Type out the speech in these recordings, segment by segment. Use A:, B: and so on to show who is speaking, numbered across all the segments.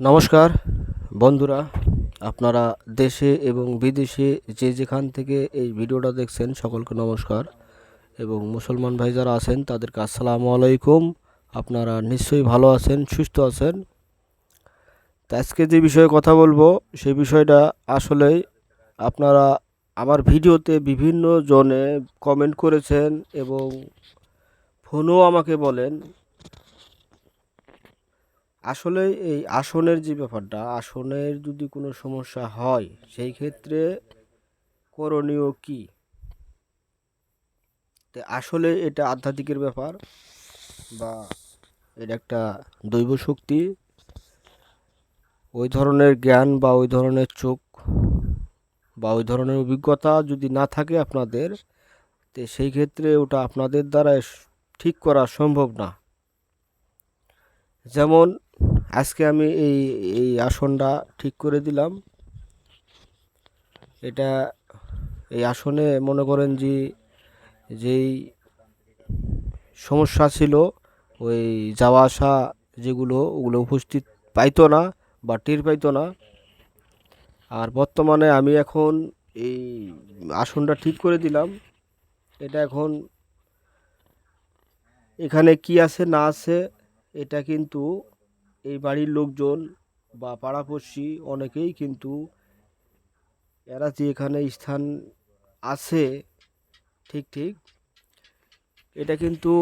A: নমস্কার, বন্ধুরা, আপনারা দেশে এবং বিদেশে যে যেখান থেকে এই ভিডিওটা দেখছেন সকলকে নমস্কার এবং মুসলমান ভাই যারা আছেন তাদেরকে আসসালামু আলাইকুম। আপনারা নিশ্চয়ই ভালো আছেন, সুস্থ আছেন। তো আজকে যে বিষয়ে কথা বলব সেই বিষয়টা আসলেই আপনারা আমার ভিডিওতে বিভিন্ন জনে কমেন্ট করেছেন এবং ফোনও আমাকে বলেন আসলে এই আসনের যে ব্যাপারটা, আসনের যদি কোনো সমস্যা হয়, সেই ক্ষেত্রে করণীয় কি? তো আসলে এটা আধ্যাত্মিকের ব্যাপার বা এটা একটা দৈব শক্তি। ওই ধরনের জ্ঞান বা ওই ধরনের চোখ বা ওই ধরনের অভিজ্ঞতা যদি না থাকে আপনাদের, তো সেই ক্ষেত্রে ওটা আপনাদের দ্বারা ঠিক করা সম্ভব না। যেমন আজকে আমি এই এই আসনটা ঠিক করে দিলাম। এটা, এই আসনে মনে করেন যে, যেই সমস্যা ছিল, ওই যাওয়া আসা যেগুলো, ওগুলো উপস্থিত পাইতো না বা টের পাইতো না। আর বর্তমানে আমি এখন এই আসনটা ঠিক করে দিলাম। এটা এখন এখানে কি আছে না আছে, এটা কিন্তু এই বাড়ির লোকজন বা পাড়াপড়শি অনেকেই কিন্তু এরা যে এখানে স্থান আছে, ঠিক ঠিক, এটা কিন্তু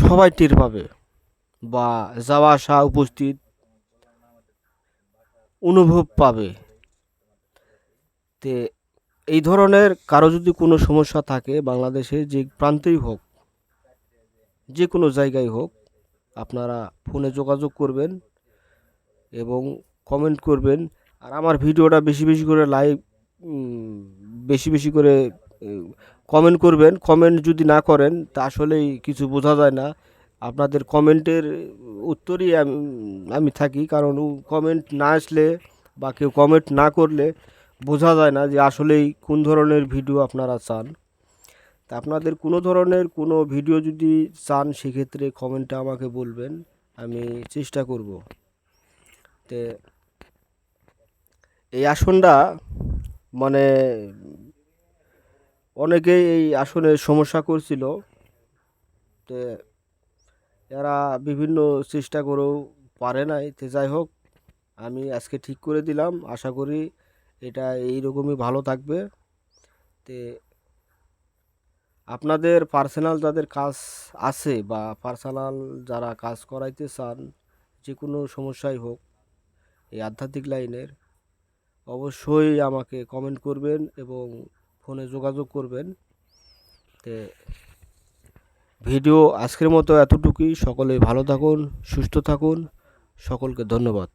A: সবাই টের পাবে বা যাওয়া আসা উপস্থিত অনুভব পাবে। তে এই ধরনের কারও যদি কোনো সমস্যা থাকে বাংলাদেশে যে প্রান্তেই হোক, যে কোনো জায়গায় হোক আপনারা ফোনে যোগাযোগ করবেন এবং কমেন্ট করবেন। আর আমার ভিডিওটা বেশি বেশি করে লাইক বেশি বেশি করে কমেন্ট করবেন। কমেন্ট যদি না করেন, তা আসলেই কিছু বোঝা যায় না। আপনাদের কমেন্টের উত্তরই আমি আমি থাকি। কারণ কমেন্ট না আসলে বা কেউ কমেন্ট না করলে বোঝা যায় না যে আসলেই কোন ধরনের ভিডিও আপনারা চান। তা আপনাদের কোনো ধরনের কোনো ভিডিও যদি চান, সেক্ষেত্রে কমেন্টে আমাকে বলবেন, আমি চেষ্টা করব। তে এই আসনটা মানে অনেকেই এই আসনে সমস্যা করছিল। তো এরা বিভিন্ন চেষ্টা করেও পারে নাই। তো যাই হোক, আমি আজকে ঠিক করে দিলাম। আশা করি এটা এই রকমই ভালো থাকবে। তে আপনাদের পার্সোনাল যাদের কাজ আছে বা পার্সোনাল যারা কাজ করাইতে চান যে কোনো সমস্যাই হোক, এই আধ্যাত্মিক লাইনের, অবশ্যই আমাকে কমেন্ট করবেন এবং ফোনে যোগাযোগ করবেন। তে ভিডিও আজকের মতো এতটুকুই। সকলে ভালো থাকুন, সুস্থ থাকুন। সকলকে ধন্যবাদ।